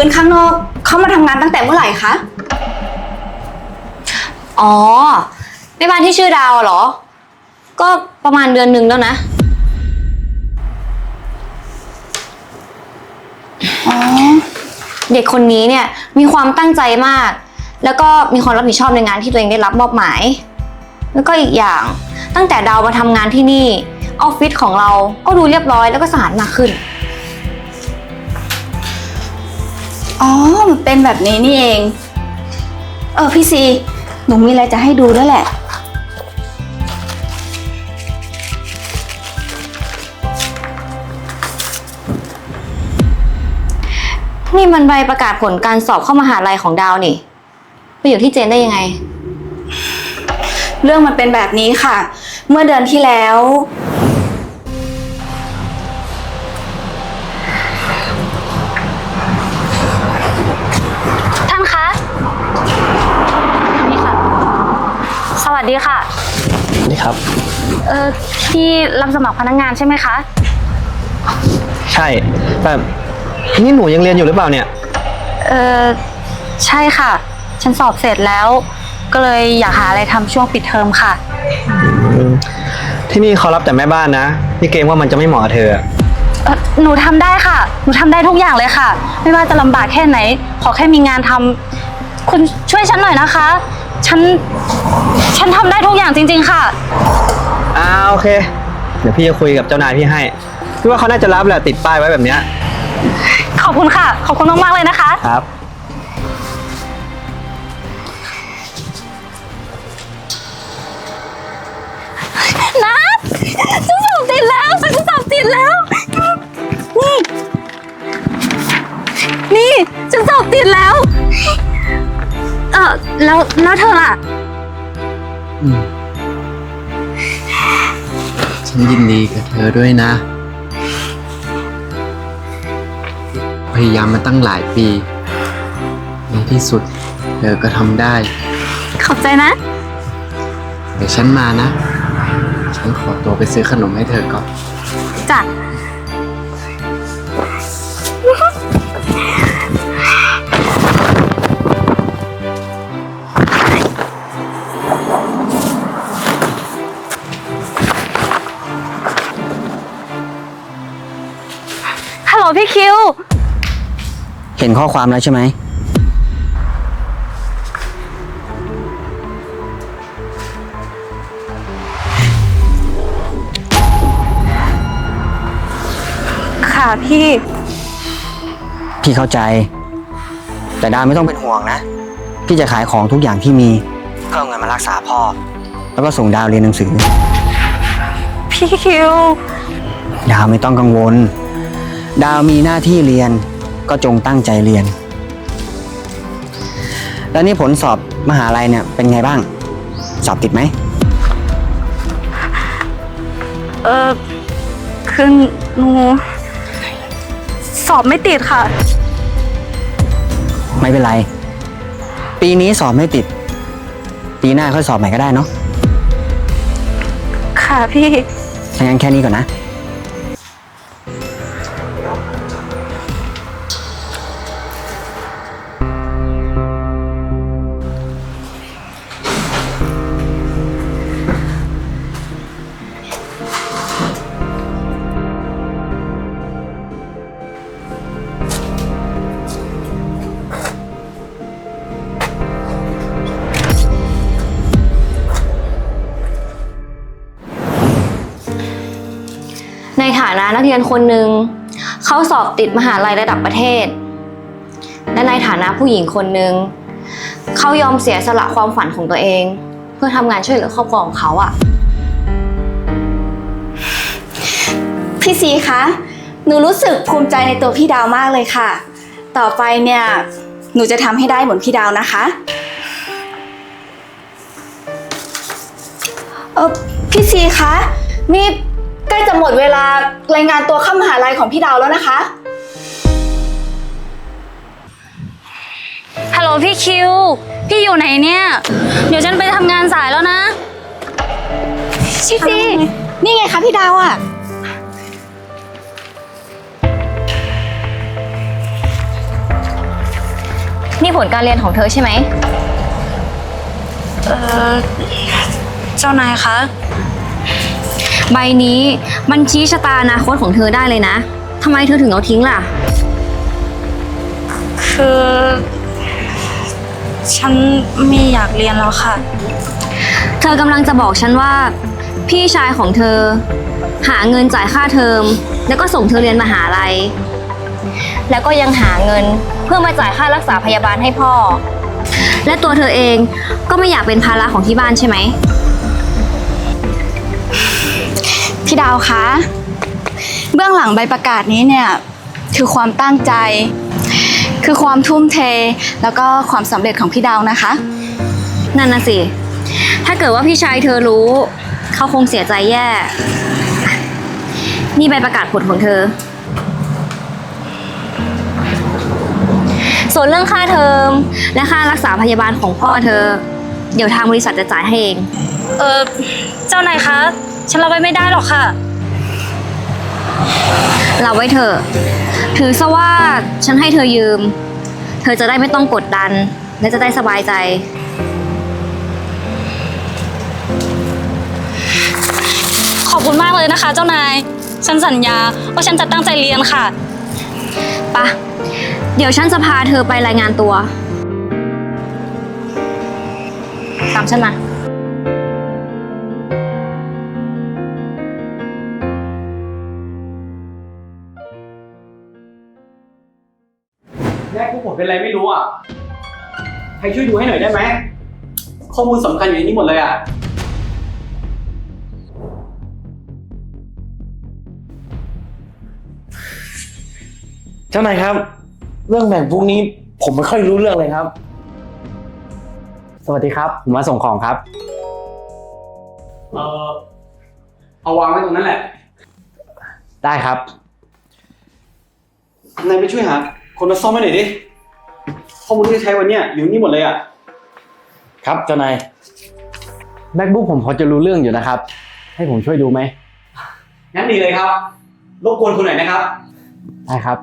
พื้นข้างนอกเขามาทำงานตั้งแต่เมื่อไหร่คะ อ๋อแม่บ้านที่ชื่อดาวเหรอ ก็ประมาณเดือนหนึ่งแล้วนะ อ๋อ เด็กคนนี้เนี่ยมีความตั้งใจมาก แล้วก็มีความรับผิดชอบในงานที่ตัวเองได้รับมอบหมาย แล้วก็อีกอย่างตั้งแต่ดาวมาทำงานที่นี่ออฟฟิศของเราก็ดูเรียบร้อยแล้วก็สะอาดมากขึ้น อ๋อ มันเป็นแบบนี้นี่เอง เออพี่ซี หนูมีอะไรจะให้ดูด้วยแหละ นี่มันใบประกาศผลการสอบเข้ามหาลัยของดาวนี่ ไปอยู่ที่เจนได้ยังไง เรื่องมันเป็นแบบนี้ค่ะ เมื่อเดือนที่แล้ว ดีค่ะ นี่ครับ เออที่รับสมัครพนักงานใช่ไหมคะ ใช่ แต่นี่หนูยังเรียนอยู่หรือเปล่าเนี่ย เออใช่ค่ะ ฉันสอบเสร็จแล้ว ก็เลยอยากหาอะไรทำช่วงปิดเทอมค่ะอืมที่นี่เขารับแต่แม่บ้านนะ พี่เกรงว่ามันจะไม่เหมาะกับเธอ เอ่อหนูทำได้ค่ะ หนูทำได้ทุกอย่างเลยค่ะ ไม่ว่าจะลำบากแค่ไหน ขอแค่มีงานทำ คุณช่วยฉันหน่อยนะคะ ฉัน ฉันทำได้ทุกอย่างจริง ๆ ค่ะ อ่าโอเค เดี๋ยวพี่จะคุยกับเจ้านายพี่ให้พี่ว่าเขาน่าจะรับแหละติดป้ายไว้แบบเนี้ยขอบคุณค่ะ ขอบคุณมาก ๆ เลยนะคะ ครับนะฉันสอบติดแล้วฉันสอบติดแล้ว นี่ นี่ ฉันสอบติดแล้ว เออแล้วแล้วเธอล่ะ อืมฉันยินดีกับเธอด้วยนะ พยายามมาตั้งหลายปี ในที่สุด เธอก็ทำได้ ขอบใจนะ เดี๋ยวฉันมานะ ฉันขอตัวไปซื้อขนมให้เธอก่อน จ้ะ ฮัลโหลพี่คิว เห็นข้อความแล้วใช่ไหม ค่ะพี่ พี่เข้าใจ แต่ดาวไม่ต้องเป็นห่วงนะ พี่จะขายของทุกอย่างที่มีเพื่อเอาเงินมารักษาพ่อ แล้วก็ส่งดาวเรียนหนังสือ พี่คิว ดาวไม่ต้องกังวล ดาวมีหน้าที่เรียนก็จงตั้งใจเรียน แล้วนี่ผลสอบมหาลัยเนี่ยเป็นไงบ้าง สอบติดไหม เออคือหนูสอบไม่ติดค่ะ ไม่เป็นไร ปีนี้สอบไม่ติด ปีหน้าค่อยสอบใหม่ก็ได้เนาะค่ะพี่ถ้างั้นแค่นี้ก่อนนะ นะนักเรียนคนหนึ่งเขาสอบติดมหาลัยระดับประเทศ และในฐานะผู้หญิงคนหนึ่งเขายอมเสียสละความฝันของตัวเอง เพื่อทำงานช่วยเหลือครอบครัวของเขาอะพี่ซีคะหนูรู้สึกภูมิใจในตัวพี่ดาวมากเลยค่ะ ต่อไปเนี่ยหนูจะทำให้ได้เหมือนพี่ดาวนะคะเออพี่ซีคะนี่ ใกล้จะหมดเวลารายงานตัวข้ามหาลัยของพี่ดาวแล้วนะคะ ฮัลโหลพี่คิว พี่อยู่ไหนเนี่ย เดี๋ยวฉันไปทำงานสายแล้วนะชิฟี่นี่ไงคะพี่ดาวอะ นี่ผลการเรียนของเธอใช่ไหม เอ่อ เจ้านายคะ ใบนี้มันชี้ชะตาอนาคตของเธอได้เลยนะทำไมเธอถึงเอาทิ้งล่ะ คือ ฉันไม่อยากเรียนแล้วค่ะ เธอกำลังจะบอกฉันว่า พี่ชายของเธอ หาเงินจ่ายค่าเทอม แล้วก็ส่งเธอเรียนมหาลัย แล้วก็ยังหาเงินเพื่อมาจ่ายค่ารักษาพยาบาลให้พ่อ และตัวเธอเองก็ไม่อยากเป็นภาระของที่บ้านใช่ไหม พี่ดาวคะ เบื้องหลังใบประกาศนี้เนี่ย คือความตั้งใจ คือความทุ่มเท แล้วก็ความสำเร็จของพี่ดาวนะคะ นั่นน่ะสิ ถ้าเกิดว่าพี่ชายเธอรู้ เขาคงเสียใจแย่ นี่ใบประกาศผลของเธอ ส่วนเรื่องค่าเทอม และค่ารักษาพยาบาลของพ่อเธอ เดี๋ยวทางบริษัทจะจ่ายให้เอง เออเจ้านายคะ ฉันรับไว้ไม่ได้หรอกค่ะเราไว้เถอะ ถือซะว่าฉันให้เธอยืม เธอจะได้ไม่ต้องกดดัน และจะได้สบายใจ ขอบคุณมากเลยนะคะ เจ้านาย ฉันสัญญาว่าฉันจะตั้งใจเรียนค่ะ ปะ เดี๋ยวฉันจะพาเธอไปรายงานตัว ตามฉันมา แม่พวกผมเป็นอะไรไม่รู้อะ ใครช่วยดูให้หน่อยได้ไหม ข้อมูลสำคัญอยู่ในนี้หมดเลยอะ เจ้านายครับ เรื่องแบ่งพวกนี้ผมไม่ค่อยรู้เรื่องเลยครับ สวัสดีครับ ผมมาส่งของครับ เออเอาวางไว้ตรงนั้นแหละ ได้ครับ นายไปช่วยหา คนมาซ่อมให้หน่อยดิข้อมูลที่จะใช้วันเนี้ยอยู่นี่หมดเลยอะ ครับเจ้านาย MacBook ผมพอจะรู้เรื่องอยู่นะครับ ให้ผมช่วยดูไหมงั้นดีเลยครับ รบกวนคุณหน่อยนะครับ ได้ครับ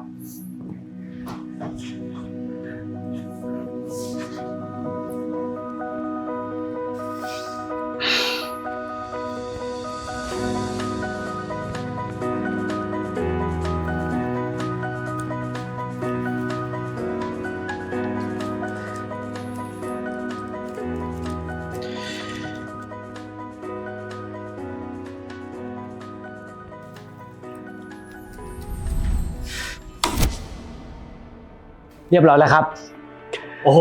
รียบร้อยแล้วครับ โอ้โห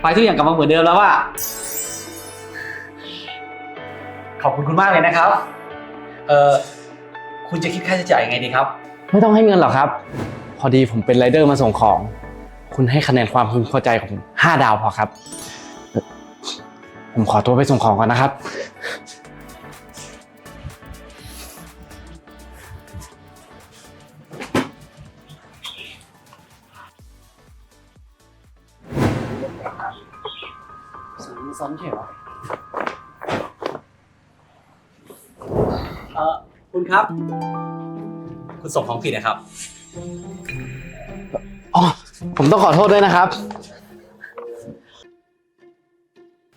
ไฟทุกอย่างกลับมาเหมือนเดิมแล้วอะขอบคุณคุณมากเลยนะครับ เอ่อคุณจะคิดค่าใช้จ่ายยังไงดีครับ ไม่ต้องให้เงินหรอกครับ พอดีผมเป็นไรเดอร์มาส่งของ คุณให้คะแนนความพึงพอใจของผมห้าดาวพอครับเอ่อผมขอตัวไปส่งของก่อนนะครับ คุณครับ คุณส่งของผิดนะครับ อ๋อ ผมต้องขอโทษด้วยนะครับ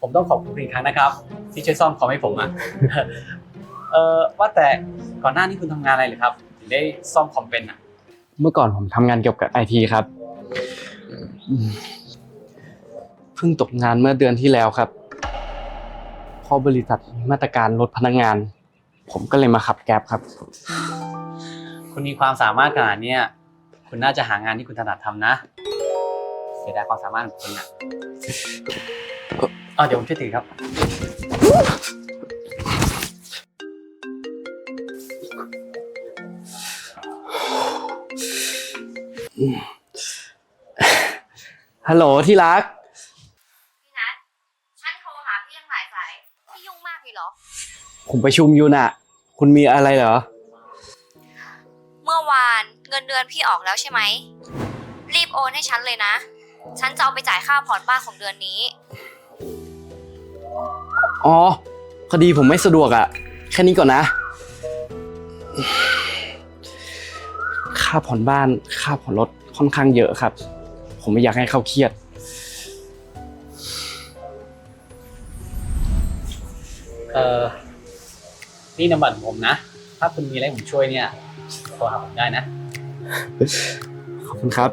ผมต้องขอบคุณอีกครั้งนะครับ ที่ช่วยซ่อมคอมให้ผมอะเอ่อว่าแต่ก่อนหน้านี้คุณทำงานอะไรเหรือครับถึงได้ซ่อมคอมเป็นอะเมื่อก่อนผมทำงานเกี่ยวกับไอทีครับอืมเพิ่งตกงานเมื่อเดือนที่แล้วครับเพราะบริษัทมีมาตรการลดพนักงาน ผมก็เลยมาขับแก๊บครับ คุณมีความสามารถขนาดเนี้ยคุณน่าจะหางานที่คุณถนัดทำนะ เสียดายความสามารถของคุณอะเออเดี๋ยวผมช่วยถือครับ ฮัลโหลที่รัก ผมประชุมอยู่น่ะ คุณมีอะไรเหรอ เมื่อวานเงินเดือนพี่ออกแล้วใช่ไหม รีบโอนให้ฉันเลยนะ ฉันจะเอาไปจ่ายค่าผ่อนบ้านของเดือนนี้ อ๋อพอดีผมไม่สะดวกอะแค่นี้ก่อนนะ ค่าผ่อนบ้าน ค่าผ่อนรถค่อนข้างเยอะครับ ผมไม่อยากให้เขาเครียด เอ่อ นี่นำบัตรของผมนะ ถ้าคุณมีอะไรผมช่วยเนี่ยโทรหาผมได้นะ ขอบคุณครับ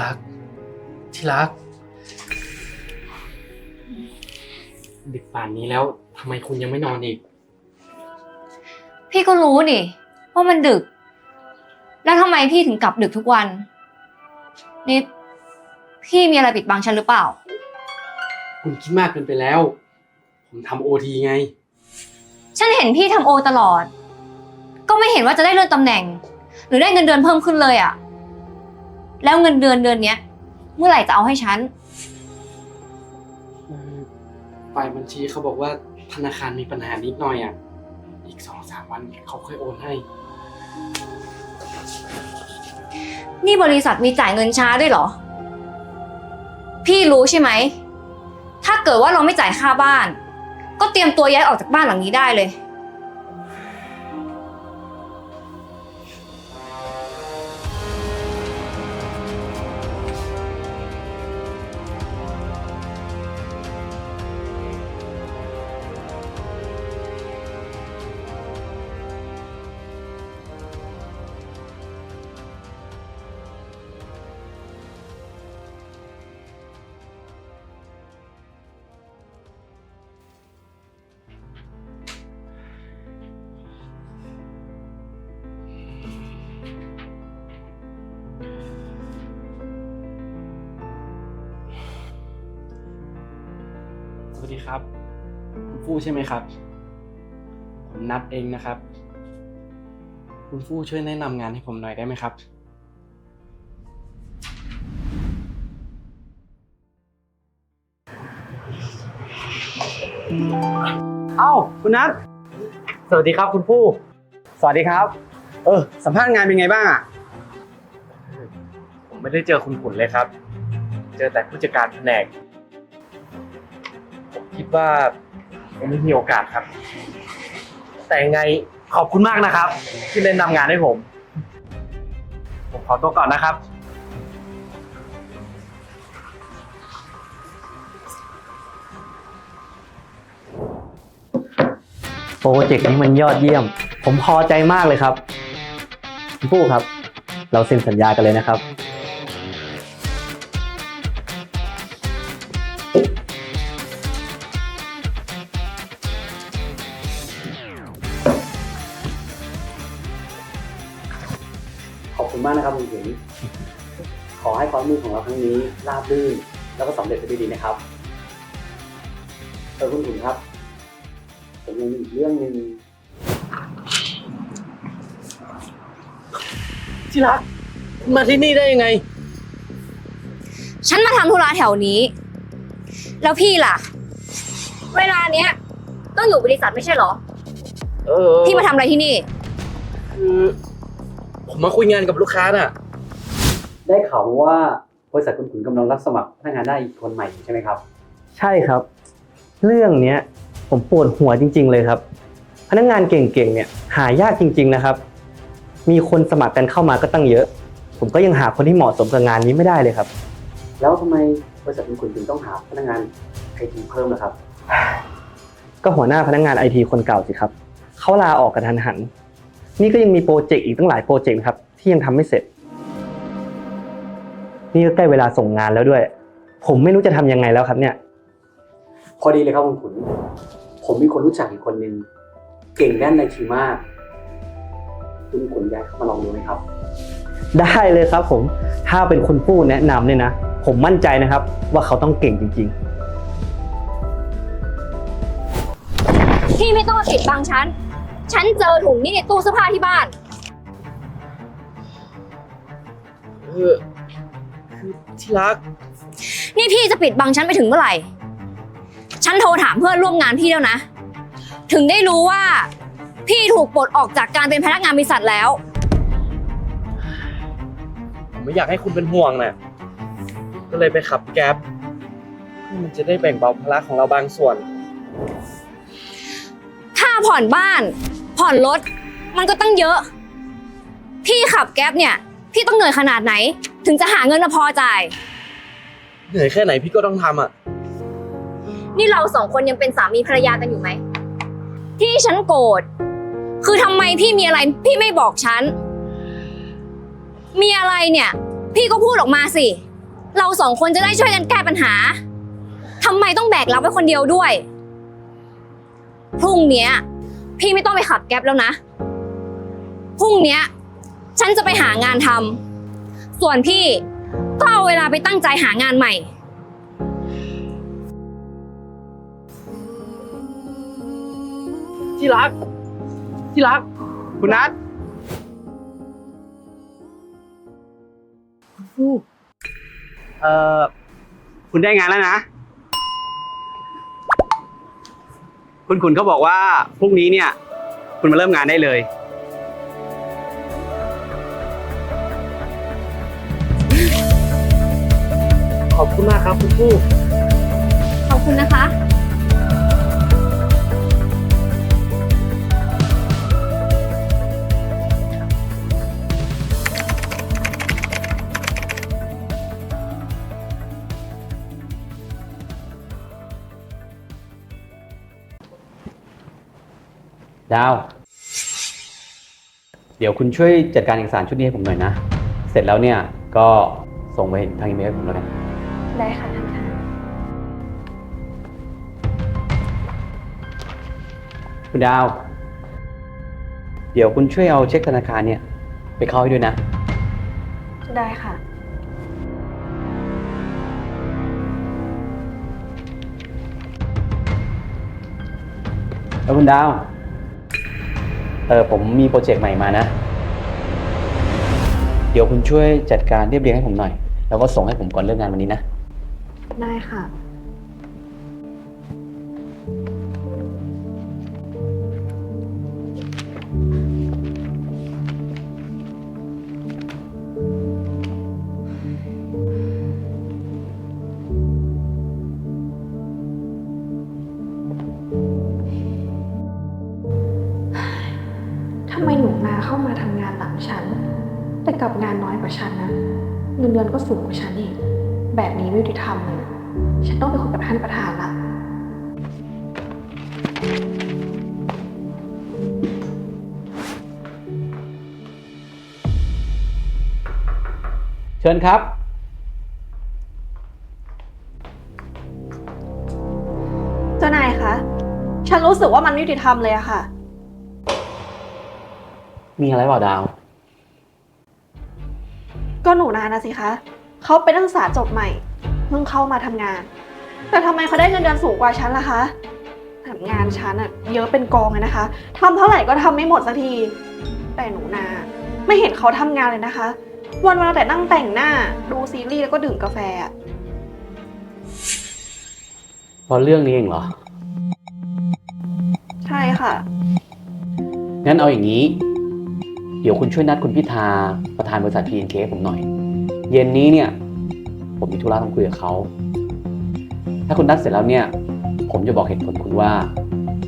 รัก ที่รัก ดึกป่านนี้แล้วทำไมคุณยังไม่นอนอีก พี่ก็รู้นี่ว่ามันดึก แล้วทำไมพี่ถึงกลับดึกทุกวัน นี่พี่มีอะไรปิดบังฉันหรือเปล่า คุณคิดมากเกินไปแล้ว ผมทำโอทีไง ฉันเห็นพี่ทำโอตลอด ก็ไม่เห็นว่าจะได้เลื่อนตำแหน่ง หรือได้เงินเดือนเพิ่มขึ้นเลยอะ แล้วเงินเดือนเดือนเนี้ย เมื่อไหร่จะเอาให้ฉันฝ่ายบัญชีเขาบอกว่าธนาคารมีปัญหานิดหน่อยอะ อีกสองสามวันเขาค่อยโอนให้ นี่บริษัทมีจ่ายเงินช้าด้วยเหรอ พี่รู้ใช่ไหม ถ้าเกิดว่าเราไม่จ่ายค่าบ้าน ก็เตรียมตัวย้ายออกจากบ้านหลังนี้ได้เลย ฟู่ใช่ไหมครับ ผมนัดเองนะครับ คุณฟู่ช่วยแนะนำงานให้ผมหน่อยได้ไหมครับ เอ้าคุณนัทสวัสดีครับคุณผู้ สวัสดีครับ เออ สัมภาษณ์งานเป็นไงบ้างอะ ผมไม่ได้เจอคุณขุนเลยครับ เจอแต่ผู้จัดการแผนก ผมคิดว่า ผมไม่มีโอกาสครับ แต่ยังไงขอบคุณมากนะครับ ที่แนะนำงานให้ผม ผมขอตัวก่อนนะครับ โปรเจกต์นี้มันยอดเยี่ยม ผมพอใจมากเลยครับคุณผู้ครับ เราเซ็นสัญญากันเลยนะครับ ความร่วมมือของเราครั้งนี้ราบรื่นแล้วก็สำเร็จไปด้วยดีนะครับเออคุณถึงครับผมยังมีอีกเรื่องหนึ่งที่รักมาที่นี่ได้ยังไง ฉันมาทำธุระแถวนี้ แล้วพี่ล่ะ เวลาเนี้ยต้องอยู่บริษัทไม่ใช่เหรอ เออพี่มาทำอะไรที่นี่ คือ ผมมาคุยงานกับลูกค้าน่ะ ได้ข่าวมาว่า บริษัทคุณขุนกำลังรับสมัครพนักงานได้อีกคนใหม่ใช่ไหมครับ ใช่ครับ เรื่องเนี้ยผมปวดหัวจริง ๆ เลยครับ พนักงานเก่งๆเนี่ยหายากจริง ๆนะครับ มีคนสมัครกันเข้ามาก็ตั้งเยอะ ผมก็ยังหาคนที่เหมาะสมกับงานนี้ไม่ได้เลยครับ แล้วทำไมบริษัทคุณขุนถึงต้องหาพนักงานไอทีเพิ่มล่ะครับ ก็หัวหน้าพนักงานไอทีคนเก่าสิครับเขาลาออกกันทันหัน นี่ก็ยังมีโปรเจกต์อีกตั้งหลายโปรเจกต์ครับที่ยังทำไม่เสร็จ นี่ก็ใกล้เวลาส่งงานแล้วด้วย ผมไม่รู้จะทำยังไงแล้วครับเนี่ย พอดีเลยครับคุณขุน ผมมีคนรู้จักอีกคนนึงเก่งด้านไอทีมาก คุณขุนย้ายเข้ามาลองดูไหมครับ ได้เลยครับผม ถ้าเป็นคุณผู้แนะนำเนี่ยนะ ผมมั่นใจนะครับ ว่าเขาต้องเก่งจริง พี่ไม่ต้องมาปิดบังฉัน ฉันเจอถุงนี้ในตู้เสื้อผ้าที่บ้าน เออคือ ที่รัก นี่พี่จะปิดบังฉันไปถึงเมื่อไหร่ ฉันโทรถามเพื่อนร่วมงานพี่แล้วนะ ถึงได้รู้ว่า พี่ถูกปลดออกจากการเป็นพนักงานบริษัทแล้ว ผมไม่อยากให้คุณเป็นห่วงน่ะก็เลยไปขับแก๊ปเพื่อมันจะได้แบ่งเบาภาระของเราบางส่วน ค่าผ่อนบ้าน ผ่อนรถ มันก็ตั้งเยอะ พี่ขับแก๊ปเนี่ย พี่ต้องเหนื่อยขนาดไหน ถึงจะหาเงินมาพอจ่าย เหนื่อยแค่ไหนพี่ก็ต้องทำอะ นี่เราสองคนยังเป็นสามีภรรยากันอยู่ไหม ที่ฉันโกรธคือทำไมพี่มีอะไรพี่ไม่บอกฉัน มีอะไรเนี่ย พี่ก็พูดออกมาสิ เราสองคนจะได้ช่วยกันแก้ปัญหาทำไมต้องแบกรับไว้คนเดียวด้วย พรุ่งเนี้ย พี่ไม่ต้องไปขับแก๊ปแล้วนะ พรุ่งเนี้ย ฉันจะไปหางานทำ ส่วนพี่ก็เอาเวลาไปตั้งใจหางานใหม่ ที่รัก ที่รัก คุณนัทเอ่อ คุณได้งานแล้วนะ คุณขุนเขาบอกว่าพรุ่งนี้เนี่ย คุณมาเริ่มงานได้เลย ขอบคุณมากครับคุณผู้ขอบคุณนะคะดาว เดี๋ยวคุณช่วยจัดการเอกสารชุดนี้ให้ผมหน่อยนะ เสร็จแล้วเนี่ยก็ส่งไปทางอีเมลให้ผมแล้วกัน ได้ค่ะท่านประธานคุณดาว เดี๋ยวคุณช่วยเอาเช็คธนาคารเนี่ย ไปเข้าให้ด้วยนะ ได้ค่ะ แล้วคุณดาว เออผมมีโปรเจกต์ใหม่มานะ เดี๋ยวคุณช่วยจัดการเรียบเรียงให้ผมหน่อย แล้วก็ส่งให้ผมก่อนเลิกงานวันนี้นะ ได้ค่ะ ทำไมหนูนาเข้ามาทำงานหลังฉัน แต่กลับงานน้อยกว่าฉันนะเงินเดือนก็สูงกว่าฉัน แบบนี้ไม่ยุติธรรมเลยนะฉันต้องไปคุยกับท่านประธานละเชิญครับ เจ้านายคะฉันรู้สึกว่ามันไม่ยุติธรรมเลยอะค่ะ มีอะไรเปล่าดาว ก็หนูนานะสิคะ เขาเป็นนักศึกษาจบใหม่เพิ่งเข้ามาทำงาน แต่ทำไมเขาได้เงินเดือนสูงกว่าฉันล่ะคะแถมงานฉันอะเยอะเป็นกองเลยนะคะทำเท่าไหร่ก็ทำไม่หมดสักที แต่หนูนา ไม่เห็นเขาทำงานเลยนะคะ วันวันๆเอาแต่นั่งแต่งหน้าดูซีรีส์แล้วก็ดื่มกาแฟอะเพราะเรื่องนี้เองเหรอ ใช่ค่ะ งั้นเอาอย่างนี้ เดี๋ยวคุณช่วยนัดคุณพิธาประธานบริษัท PNK ให้ผมหน่อย เย็นนี้เนี่ย ผมมีธุระต้องคุยกับเขา ถ้าคุณนัดเสร็จแล้วเนี่ย ผมจะบอกเหตุผลคุณว่า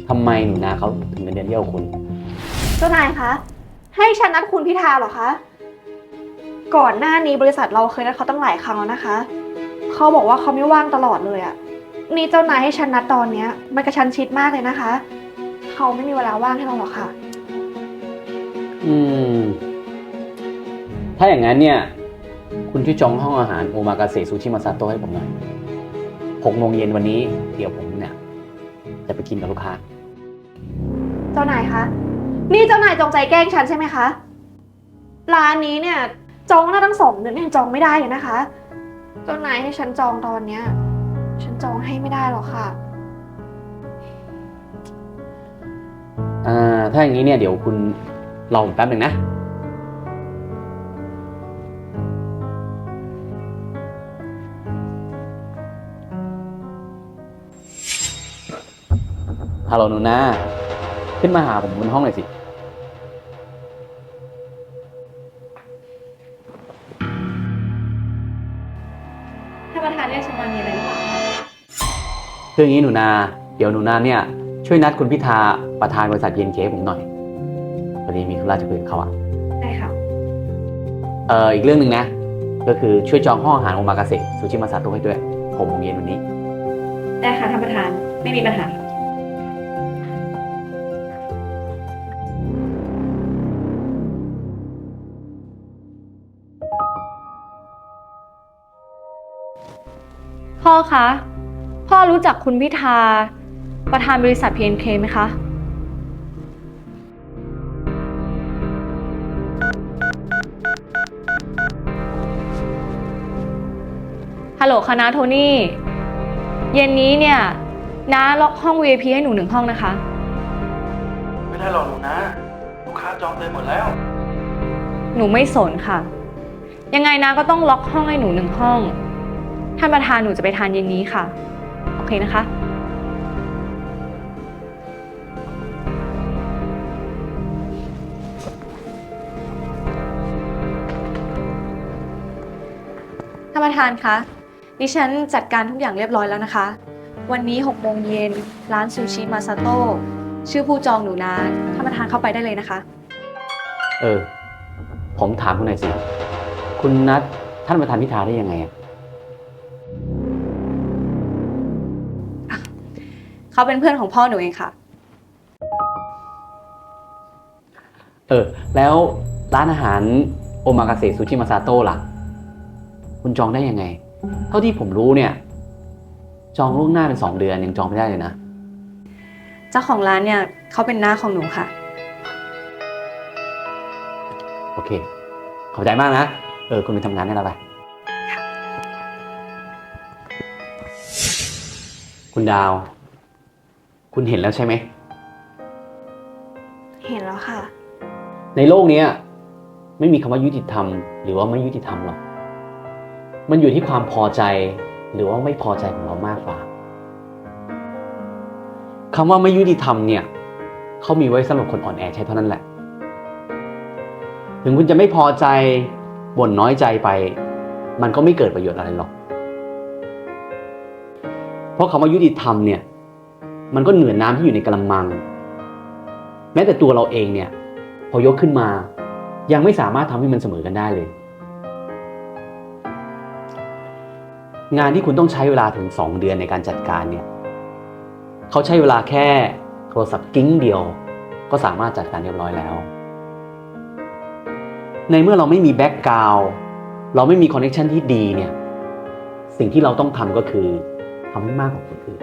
ทำไมหนูนาเขาถึงเงินเดือนเยอะกว่าคุณ เจ้านายคะ ให้ฉันนัดคุณพิธาเหรอคะ ก่อนหน้านี้บริษัทเราเคยนัดเขาตั้งหลายครั้งแล้วนะคะ เขาบอกว่าเขาไม่ว่างตลอดเลยอะนี่เจ้านายให้ฉันนัดตอนเนี้ย มันกระชั้นชิดมากเลยนะคะ เขาไม่มีเวลาว่างให้เราหรอกค่ะ อืม ถ้าอย่างนั้นเนี่ย คุณช่วยจองห้องอาหารโอมากาเสะซูชิมาซาโตะให้ผมหน่อยหกโมงเย็นวันนี้เดี๋ยวผมเนี่ยจะไปกินกับลูกค้า เจ้านายคะ นี่เจ้านายจงใจแกล้งฉันใช่ไหมคะ ร้านนี้เนี่ยจองหน้าตั้งสองเดือนยังจองไม่ได้เลยนะคะ เจ้านายให้ฉันจองตอนเนี้ย ฉันจองให้ไม่ได้หรอกค่ะ อ่า ถ้าอย่างนี้เนี่ยเดี๋ยวคุณรอผมแป๊บหนึ่งนะ ฮัลโหลหนูนาขึ้นมาหาผมบนห้องหน่อยสิ ท่านประธานเรียกฉันมามีอะไรหรือเปล่าคะคืออย่างนี้หนูนา เดี๋ยวหนูนาเนี่ย ช่วยนัดคุณพิธาประธานบริษัทเย็นเคผมหน่อยพอดีมีธุระจะคุยกับเขาอะได้ค่ะ เอ่ออีกเรื่องหนึ่งนะ ก็คือช่วยจองห้องอาหารโอมากาเสะซูชิมาซาโต้ให้ด้วยหกโมงเย็นวันนี้ ได้ค่ะท่านประธาน ไม่มีปัญหา คะ พ่อรู้จักคุณพิธา ประธานบริษัท PNK ไหมคะ ฮัลโหลคณะโทนี่ เย็นนี้เนี่ยน้าล็อกห้อง VIP ให้หนูหนึ่งห้องนะคะ ไม่ได้หรอกหนูนะ ลูกค้าจองเต็มหมดแล้ว หนูไม่สนค่ะ ยังไงนะก็ต้องล็อกห้องให้หนูหนึ่งห้อง ท่านประธานหนูจะไปทานเย็นนี้ค่ะ โอเคนะคะ ท่านประธานคะ ดิฉันจัดการทุกอย่างเรียบร้อยแล้วนะคะ วันนี้6โมงเย็นร้านซูชิมาซาโต้ชื่อผู้จองหนูนาท่านประธานเข้าไปได้เลยนะคะ เออ ผมถามคุณหน่อยสิ คุณนัดท่านประธานพิธาได้ยังไงอะ เขาเป็นเพื่อนของพ่อหนูเองค่ะ เออ แล้วร้านอาหารโอมากาเสะซูชิมาซาโต้ล่ะ คุณจองได้ยังไง เท่าที่ผมรู้เนี่ย จองล่วงหน้าเป็นสองเดือนยังจองไม่ได้เลยนะ เจ้าของร้านเนี่ยเขาเป็นน้าของหนูค่ะ โอเค ขอบใจมากนะ เออคุณไปทำงานได้แล้วไป คุณดาว คุณเห็นแล้วใช่ไหม เห็นแล้วค่ะ ในโลกเนี้ยไม่มีคำว่ายุติธรรม หรือว่าไม่ยุติธรรมหรอก มันอยู่ที่ความพอใจหรือว่าไม่พอใจของเรามากกว่าคำว่าไม่ยุติธรรมเนี่ยเขามีไว้สำหรับคนอ่อนแอใช้เท่านั้นแหละ ถึงคุณจะไม่พอใจบ่นน้อยใจไป มันก็ไม่เกิดประโยชน์อะไรหรอก เพราะคำว่ายุติธรรมเนี่ย มันก็เหนือน้ำที่อยู่ในกระมัง แม้แต่ตัวเราเองเนี่ย พอยกขึ้นมา ยังไม่สามารถทำให้มันเสมอกันได้เลย งานที่คุณต้องใช้เวลาถึง 2 เดือนในการจัดการเนี่ยเขาใช้เวลาแค่โทรศัพท์กิ้งเดียว ก็สามารถจัดการเรียบร้อยแล้ว ในเมื่อเราไม่มีแบ็กกราวเราไม่มีคอนเนคชันที่ดีเนี่ยสิ่งที่เราต้องทำก็คือทำให้มากกว่าคนอื่น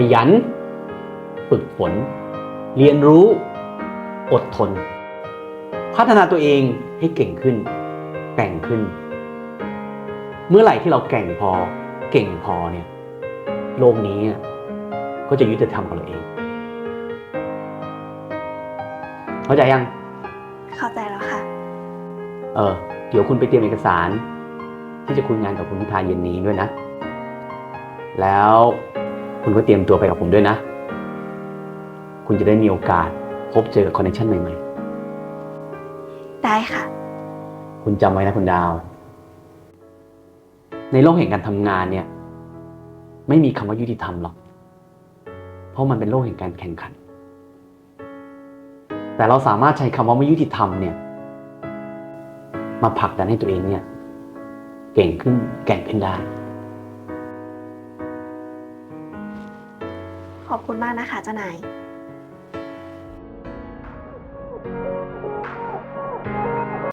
ขยัน ฝึกฝน เรียนรู้ อดทน พัฒนาตัวเองให้เก่งขึ้นแกร่งขึ้น เมื่อไหร่ที่เราแกร่งพอ เก่งพอเนี่ย โลกนี้อะก็จะยุติธรรมกับเราเอง เข้าใจยัง เข้าใจแล้วค่ะ เออ เดี๋ยวคุณไปเตรียมเอกสาร ที่จะคุยงานกับคุณพิธาเย็นนี้ด้วยนะ แล้ว คุณก็เตรียมตัวไปกับผมด้วยนะ คุณจะได้มีโอกาสพบเจอกับคอนเนคชั่นใหม่ได้ค่ะ ๆ คุณจำไว้นะคุณดาว ในโลกแห่งการทำงานเนี่ย ไม่มีคำว่ายุติธรรมหรอก เพราะมันเป็นโลกแห่งการแข่งขัน แต่เราสามารถใช้คำว่าไม่ยุติธรรมเนี่ย มาผลักดันให้ตัวเองเนี่ย เก่งขึ้นแกร่งขึ้นได้ ขอบคุณมากนะคะเจ้านาย